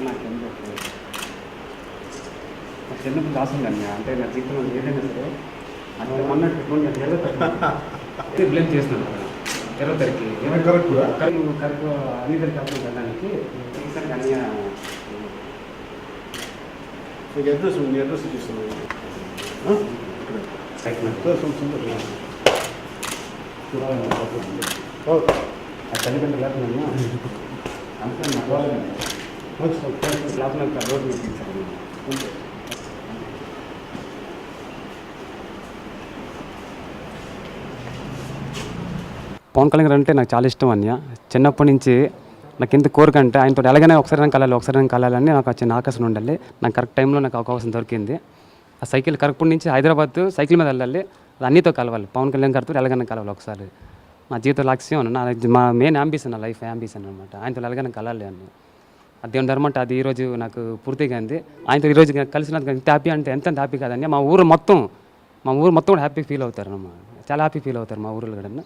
నాకు చిన్నప్పుడు దాసం రాసిందండి అంటే నా జీవితంలో ఏదైనా సరే అంటే మొన్న పెట్టుకుని బ్లేమ్ చేస్తున్నాను అక్కడ ఇరవై తారీఖు ఏమైనా correct కూడా? కరెక్ట్ కరెక్ట్ అన్ని తారీఖు అప్పుడు వెళ్ళడానికి ఈసారి అన్ని మీకు అడ్రస్ మీ అడ్రస్ ఇస్తున్నాను తల్లిదండ్రులు లేకుండా అంతా నా లోపల రోడ్డు పవన్ కళ్యాణ్ గారు అంటే నాకు చాలా ఇష్టం అన్య. చిన్నప్పటి నుంచి నాకు ఎంత కోరిక అంటే ఆయనతో ఎలాగైనా ఒకసారి నేను కలాలి ఒకసారి నేను కలాలని నాకు చిన్న ఆకర్షణ ఉండాలి. నాకు కరెక్ట్ టైంలో నాకు అవకాశం దొరికింది. ఆ సైకిల్ కరెక్ట్ నుంచి హైదరాబాద్ సైకిల్ మీద వెళ్ళాలి అది అన్నితో కలవాలి. పవన్ కళ్యాణ్ గారితో ఎలాగైనా కలవాలి ఒకసారి. నా జీవిత లక్ష్యం నా మా మెయిన్ అంబిషన్ నా లైఫ్ అంబిషన్ అనమాట ఆయనతో ఎలాగైనా కలాలి అని దేవుని ధర్మం అంటే అది ఈరోజు నాకు పూర్తిగా అంది. ఆయనతో ఈరోజు కలిసినందుకు ఎంత హ్యాపీ అంటే ఎంత హ్యాపీ కాదండి మా ఊరు మొత్తం మా ఊరు మొత్తం కూడా హ్యాపీ ఫీల్ అవుతారు అన్నమాట. చాలా హ్యాపీ ఫీల్ అవుతారు మా ఊరిలో కూడా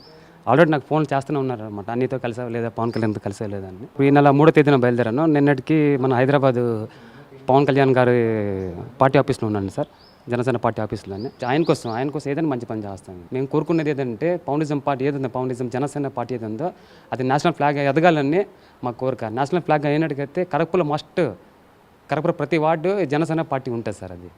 ఆల్రెడీ నాకు ఫోన్ చేస్తూనే ఉన్నారు అనమాట అన్నితో కలిసా లేదా పవన్ కళ్యాణ్తో కలిసా లేదా అని ఈ నెల మూడో తేదీన బయలుదేరాను. నిన్నటికి మన హైదరాబాద్ పవన్ కళ్యాణ్ గారి పార్టీ ఆఫీస్లో ఉన్నాను సార్. జనసేన పార్టీ ఆఫీసులోనే ఆయన కోసం ఆయన కోసం ఏదైనా మంచి పని చేస్తాను. మేము కోరుకునేది ఏదంటే పౌండిజం పార్టీ ఏదైందో పౌండిజం జనసేన పార్టీ ఏది అది నేషనల్ ఫ్లాగ్ ఎదగాలని మా కోరిక. నేషనల్ ఫ్లాగ్ అయినట్టుకైతే కరపులో మస్ట్ కరపులో ప్రతి వార్డు జనసేన పార్టీ ఉంటుంది సార్ అది.